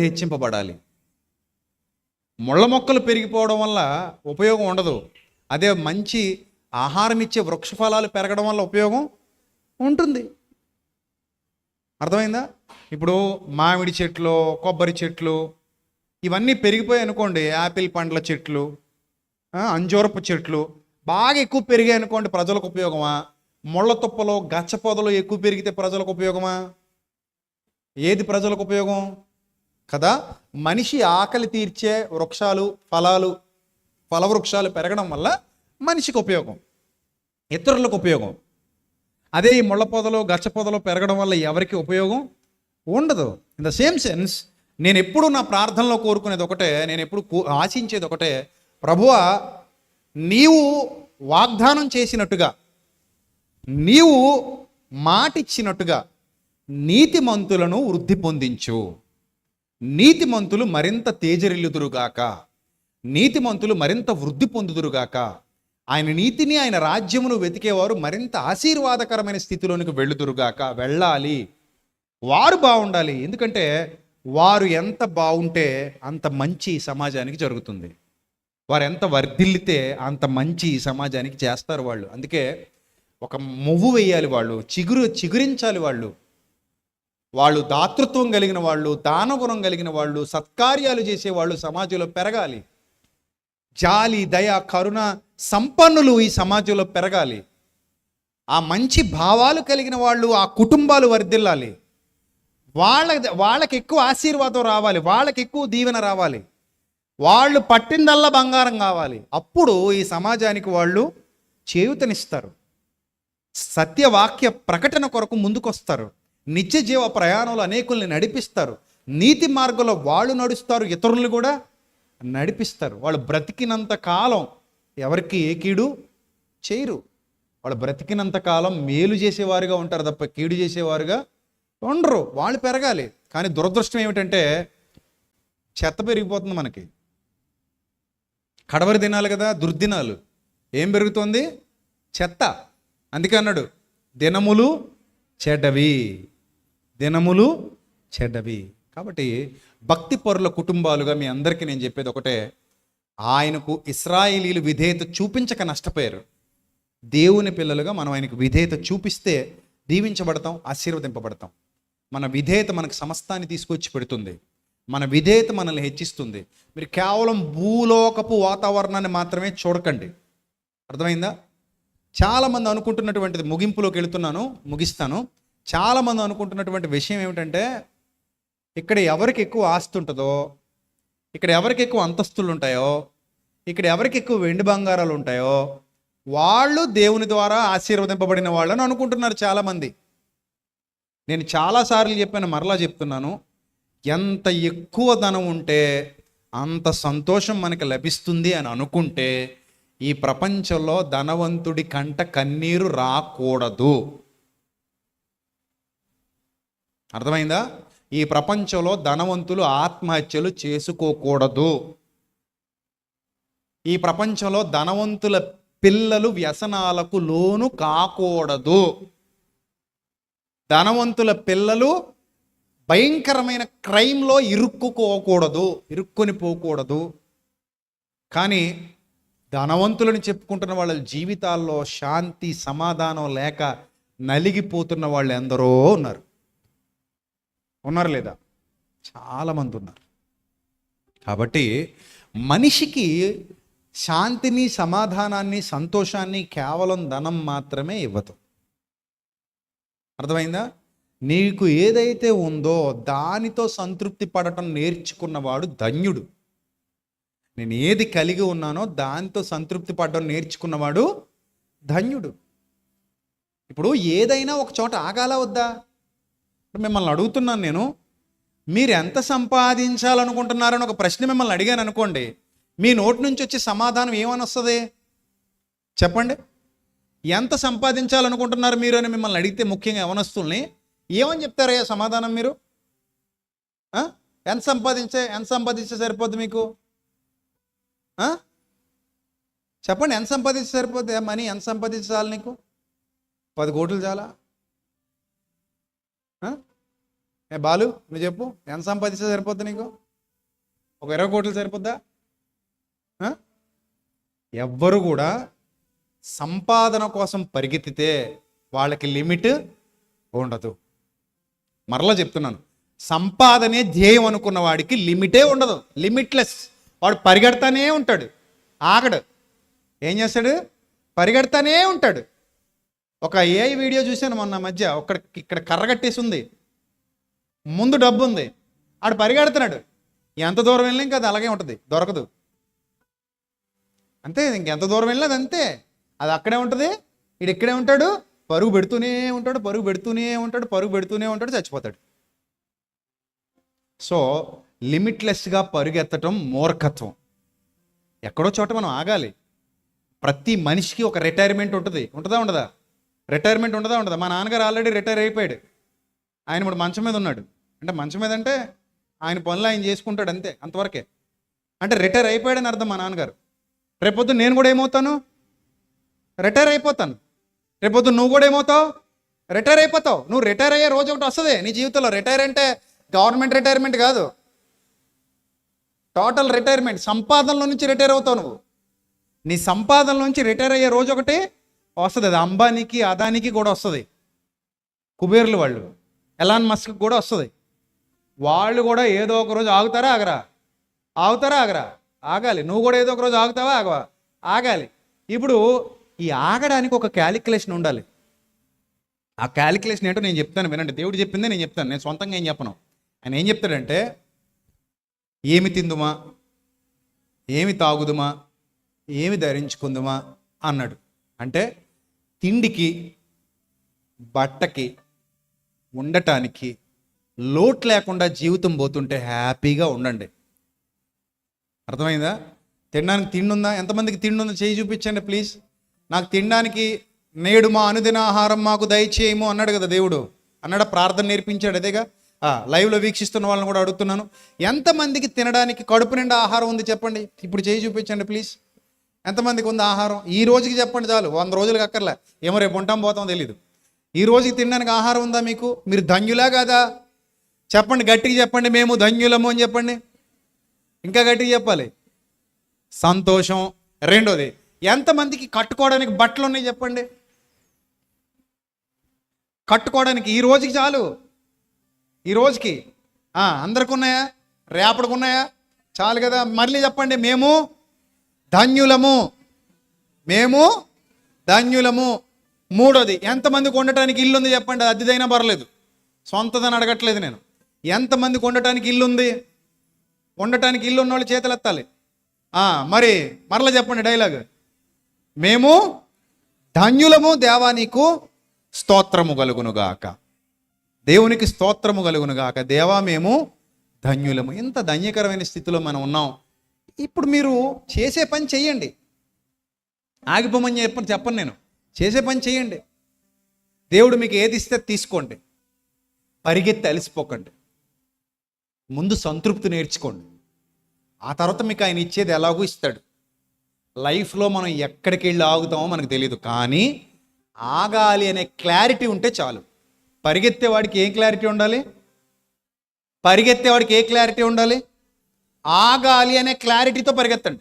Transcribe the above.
హెచ్చింపబడాలి. ముళ్ళ మొక్కలు పెరిగిపోవడం వల్ల ఉపయోగం ఉండదు. అదే మంచి ఆహారం ఇచ్చే వృక్ష ఫలాలు పెరగడం వల్ల ఉపయోగం ఉంటుంది. అర్థమైందా? ఇప్పుడు మామిడి చెట్లు కొబ్బరి చెట్లు ఇవన్నీ పెరిగిపోయాయి అనుకోండి యాపిల్ పండ్ల చెట్లు అంజూరపు చెట్లు బాగా ఎక్కువ పెరిగాయి అనుకోండి ప్రజలకు ఉపయోగమా? ముళ్ళ తుప్పలు గచ్చ పొదలు ఎక్కువ పెరిగితే ప్రజలకు ఉపయోగమా? ఏది ప్రజలకు ఉపయోగం? కదా? మనిషి ఆకలి తీర్చే వృక్షాలు ఫలాలు ఫలవృక్షాలు పెరగడం వల్ల మనిషికి ఉపయోగం ఇతరులకు ఉపయోగం. అదే ఈ ముళ్ళ పొదలు గచ్చ పొదలు పెరగడం వల్ల ఎవరికి ఉపయోగం? ఉండదు. ఇన్ ద సేమ్ సెన్స్ నేను ఎప్పుడు నా ప్రార్థనలో కోరుకునేది ఒకటే నేను ఎప్పుడు ఆశించేది ఒకటే ప్రభువ నీవు వాగ్దానం చేసినట్టుగా నీవు మాటిచ్చినట్టుగా నీతిమంతులను వృద్ధి పొందించు. నీతిమంతులు మరింత తేజరిల్లుదురుగాక. నీతిమంతులు మరింత వృద్ధి పొందుదురుగాక. ఆయన నీతిని ఆయన రాజ్యమును వెతికేవారు మరింత ఆశీర్వాదకరమైన స్థితిలోనికి వెళ్ళుదురుగాక. వెళ్ళాలి. వారు బాగుండాలి ఎందుకంటే వారు ఎంత బాగుంటే అంత మంచి సమాజానికి జరుగుతుంది. వారు ఎంత వర్ధిల్లితే అంత మంచి సమాజానికి చేస్తారు వాళ్ళు. అందుకే ఒక మువ్వు వేయాలి వాళ్ళు. చిగురు చిగురించాలి వాళ్ళు. వాళ్ళు దాతృత్వం కలిగిన వాళ్ళు దానగుణం కలిగిన వాళ్ళు సత్కార్యాలు చేసేవాళ్ళు సమాజంలో పెరగాలి. జాలి దయ కరుణ సంపన్నులు ఈ సమాజంలో పెరగాలి. ఆ మంచి భావాలు కలిగిన వాళ్ళు ఆ కుటుంబాలు వర్ధిల్లాలి. వాళ్ళ వాళ్ళకి ఎక్కువ ఆశీర్వాదం రావాలి వాళ్ళకి ఎక్కువ దీవెన రావాలి. వాళ్ళు పట్టిందల్లా బంగారం కావాలి. అప్పుడు ఈ సమాజానికి వాళ్ళు చేయూతనిస్తారు. సత్యవాక్య ప్రకటన కొరకు ముందుకొస్తారు. నిత్య జీవ ప్రయాణంలో అనేకుల్ని నడిపిస్తారు. నీతి మార్గంలో వాళ్ళు నడుస్తారు ఇతరులు కూడా నడిపిస్తారు. వాళ్ళు బ్రతికినంత కాలం ఎవరికి ఏ కీడు చేయరు. వాళ్ళు బ్రతికినంత కాలం మేలు చేసేవారుగా ఉంటారు తప్ప కీడు చేసేవారుగా ఉండరు. వాళ్ళు పెరగాలి. కానీ దురదృష్టం ఏమిటంటే చెత్త పెరిగిపోతుంది మనకి. కడవరి దినాలు కదా దుర్దినాలు. ఏం పెరుగుతోంది? చెత్త. అందుకే అన్నాడు దినములు చెడ్డవి. దినములు చెడ్డవి. కాబట్టి భక్తి పొరల కుటుంబాలుగా మీ అందరికీ నేను చెప్పేది ఒకటే. ఆయనకు ఇస్రాయిలీలు విధేయత చూపించక నష్టపోయారు. దేవుని పిల్లలుగా మనం ఆయనకు విధేయత చూపిస్తే దీవించబడతాం ఆశీర్వదింపబడతాం. మన విధేయత మనకు సమస్తాన్ని తీసుకొచ్చి పెడుతుంది. మన విధేయత మనల్ని హెచ్చిస్తుంది. మీరు కేవలం భూలోకపు వాతావరణాన్ని మాత్రమే చూడకండి. అర్థమైందా? చాలామంది అనుకుంటున్నటువంటిది ముగింపులోకి వెళుతున్నాను ముగిస్తాను. చాలామంది అనుకుంటున్నటువంటి విషయం ఏమిటంటే ఇక్కడ ఎవరికి ఎక్కువ ఆస్తి ఉంటుందో ఇక్కడ ఎవరికి ఎక్కువ అంతస్తులు ఉంటాయో ఇక్కడ ఎవరికి ఎక్కువ వెండి బంగారాలు ఉంటాయో వాళ్ళు దేవుని ద్వారా ఆశీర్వదింపబడిన వాళ్ళని అనుకుంటున్నారు చాలామంది. నేను చాలాసార్లు చెప్పాను మరలా చెప్తున్నాను ఎంత ఎక్కువ ధనం ఉంటే అంత సంతోషం మనకి లభిస్తుంది అని అనుకుంటే ఈ ప్రపంచంలో ధనవంతుడి కంట కన్నీరు రాకూడదు. అర్థమైందా? ఈ ప్రపంచంలో ధనవంతులు ఆత్మహత్యలు చేసుకోకూడదు. ఈ ప్రపంచంలో ధనవంతుల పిల్లలు వ్యసనాలకు లోను కాకూడదు. ధనవంతుల పిల్లలు భయంకరమైన క్రైమ్లో ఇరుక్కుకోకూడదు ఇరుక్కుని పోకూడదు. కానీ ధనవంతులని చెప్పుకుంటున్న వాళ్ళ జీవితాల్లో శాంతి సమాధానం లేక నలిగిపోతున్న వాళ్ళు ఎందరో ఉన్నారు. ఉన్నారు లేదా? చాలామంది ఉన్నారు. కాబట్టి మనిషికి శాంతిని సమాధానాన్ని సంతోషాన్ని కేవలం ధనం మాత్రమే ఇవ్వదు. అర్థమైందా? నీకు ఏదైతే ఉందో దానితో సంతృప్తి పడటం నేర్చుకున్నవాడు ధన్యుడు. నేను ఏది కలిగి ఉన్నానో దానితో సంతృప్తి పడడం నేర్చుకున్నవాడు ధన్యుడు. ఇప్పుడు ఏదైనా ఒక చోట ఆగాల వద్దా? మిమ్మల్ని అడుగుతున్నాను నేను మీరు ఎంత సంపాదించాలనుకుంటున్నారని ఒక ప్రశ్న మిమ్మల్ని అడిగాను అనుకోండి మీ నోటి నుంచి వచ్చే సమాధానం ఏమని వస్తుంది చెప్పండి. ఎంత సంపాదించాలనుకుంటున్నారు మీరు అని మిమ్మల్ని అడిగితే ముఖ్యంగా యవనస్తుల్ని ఏమని చెప్తారయ్యా సమాధానం మీరు? ఎంత సంపాదించే ఎంత సంపాదించే సరిపోద్ది మీకు? చెప్పండి ఎంత సంపాదించే సరిపోద్ది? మనీ ఎంత సంపాదించాలి నీకు? పది కోట్లు చాలా? ఏ బాలు నువ్వు చెప్పు. ఎంత సంపాదిస్తే సరిపోద్ది నీకు? ఒక ఇరవై కోట్లు సరిపోద్దా? ఎవ్వరు కూడా సంపాదన కోసం పరిగెత్తితే వాళ్ళకి లిమిట్ ఉండదు. మరలా చెప్తున్నాను. సంపాదనే ధ్యేయం అనుకున్న వాడికి లిమిటే ఉండదు. లిమిట్లెస్ వాడు పరిగెడతానే ఉంటాడు. ఆగడు. ఏం చేస్తాడు? పరిగెడతానే ఉంటాడు. ఒక ఏఐ వీడియో చూశాను మొన్న మధ్య. ఒక్కడ ఇక్కడ కర్ర కట్టేసి ఉంది ముందు డబ్బు ఉంది ఆడు పరిగెడుతున్నాడు. ఎంత దూరం వెళ్ళినా ఇంకా అది అలాగే ఉంటుంది. దొరకదు. అంతే ఇంకెంత దూరం వెళ్ళినా అది అంతే. అది అక్కడే ఉంటుంది. ఇడు ఇక్కడే ఉంటాడు. పరుగు పెడుతూనే ఉంటాడు పరుగు పెడుతూనే ఉంటాడు పరుగు పెడుతూనే ఉంటాడు చచ్చిపోతాడు. సో లిమిట్లెస్గా పరుగెత్తటం మూర్ఖత్వం. ఎక్కడో చోట మనం ఆగాలి. ప్రతి మనిషికి ఒక రిటైర్మెంట్ ఉంటుంది. ఉంటుందా ఉండదా? రిటైర్మెంట్ ఉండదా ఉండదా? మా నాన్నగారు ఆల్రెడీ రిటైర్ అయిపోయాడు. ఆయన ఇప్పుడు మంచం మీద ఉన్నాడు. అంటే మంచం మీద అంటే ఆయన పనులు ఆయన చేసుకుంటాడు అంతే అంతవరకే. అంటే రిటైర్ అయిపోయాడని అర్థం మా నాన్నగారు. రేపొద్దు నేను కూడా ఏమవుతాను? రిటైర్ అయిపోతాను. రేపొద్దు నువ్వు కూడా ఏమవుతావు? రిటైర్ అయిపోతావు. నువ్వు రిటైర్ అయ్యే రోజు ఒకటి వస్తుంది నీ జీవితంలో. రిటైర్ అంటే గవర్నమెంట్ రిటైర్మెంట్ కాదు. టోటల్ రిటైర్మెంట్ సంపాదనలో నుంచి రిటైర్ అవుతావు నువ్వు. నీ సంపాదన నుంచి రిటైర్ అయ్యే రోజు ఒకటి వస్తుంది. అది అంబానీకి అదానికి కూడా వస్తుంది. కుబేర్లు వాళ్ళు. ఎలాన్ మస్క్ కూడా వస్తుంది. వాళ్ళు కూడా ఏదో ఒక రోజు ఆగుతారా ఆగరా? ఆగుతారా ఆగరా? ఆగాలి. నువ్వు కూడా ఏదో ఒక రోజు ఆగుతావా ఆగవా? ఆగాలి. ఇప్పుడు ఈ ఆగడానికి ఒక క్యాలిక్యులేషన్ ఉండాలి. ఆ క్యాలిక్యులేషన్ ఏంటో నేను చెప్తాను వినండి. దేవుడు చెప్పిందే నేను చెప్తాను. నేను సొంతంగా ఏం చెప్పను. ఆయన ఏం చెప్తాడంటే ఏమి తిందుమా? ఏమి తాగుదుమా? ఏమి ధరించుకుందుమా? అన్నాడు. అంటే తిండికి బట్టకి ఉండటానికి లోటు లేకుండా జీవితం పోతుంటే హ్యాపీగా ఉండండి. అర్థమైందా? తినడానికి తిండి ఉందా ఎంతమందికి తిండి ఉందో చేయి చూపించండి ప్లీజ్. నాకు తినడానికి నేడు మా అనుదిన ఆహారం మాకు దయచేయము అన్నాడు కదా దేవుడు. అన్నాడు? ప్రార్థన నేర్పించాడు. అదేగా? లైవ్లో వీక్షిస్తున్న వాళ్ళని కూడా అడుగుతున్నాను. ఎంతమందికి తినడానికి కడుపు నిండా ఆహారం ఉంది చెప్పండి. ఇప్పుడు చేయి చూపించండి ప్లీజ్. ఎంతమందికి ఉంది ఆహారం? ఈ రోజుకి చెప్పండి చాలు. వంద రోజులకి అక్కర్లే. ఏమో రేపు ఉంటాం పోతాం తెలీదు. ఈ రోజుకి తినడానికి ఆహారం ఉందా మీకు? మీరు ధన్యులా కాదా? చెప్పండి గట్టిగా చెప్పండి. మేము ధన్యులము అని చెప్పండి. ఇంకా గట్టిగా చెప్పాలి. సంతోషం. రెండోది ఎంతమందికి కట్టుకోవడానికి బట్టలు ఉన్నాయి చెప్పండి? కట్టుకోవడానికి ఈ రోజుకి చాలు. ఈ రోజుకి. అందరికి ఉన్నాయా రేపటికి ఉన్నాయా చాలు కదా. మళ్ళీ చెప్పండి. మేము ధన్యులము. మేము ధన్యులము. మూడోది ఎంతమందికి ఉండటానికి ఇల్లు ఉంది చెప్పండి అది అద్దెదైనా పర్లేదు. సొంతదని అడగట్లేదు నేను. ఎంతమందికి ఉండటానికి ఇల్లు ఉంది ఉండటానికి ఇల్లు ఉన్నవాళ్ళు చేతులు ఎత్తాలి మరి మరలా చెప్పండి డైలాగ్. మేము ధన్యులము దేవా నీకు స్తోత్రము కలుగునుగాక. దేవునికి స్తోత్రము కలుగునుగాక. దేవా మేము ధన్యులము. ఇంత ధన్యకరమైన స్థితిలో మనం ఉన్నాం. ఇప్పుడు మీరు చేసే పని చెయ్యండి. ఆగిపోమని చెప్పని చెప్పను నేను. చేసే పని చేయండి దేవుడు మీకు ఏది ఇస్తే తీసుకోండి. పరిగెత్తి అలసిపోకండి. ముందు సంతృప్తి నేర్చుకోండి. ఆ తర్వాత మీకు ఆయన ఇచ్చేది ఎలాగో ఇస్తాడు. లైఫ్లో మనం ఎక్కడికి వెళ్ళి ఆగుతామో మనకు తెలియదు కానీ ఆగాలి అనే క్లారిటీ ఉంటే చాలు. పరిగెత్తేవాడికి ఏం క్లారిటీ ఉండాలి? పరిగెత్తేవాడికి ఏ క్లారిటీ ఉండాలి? ఆగాలి అనే క్లారిటీతో పరిగెత్తండి.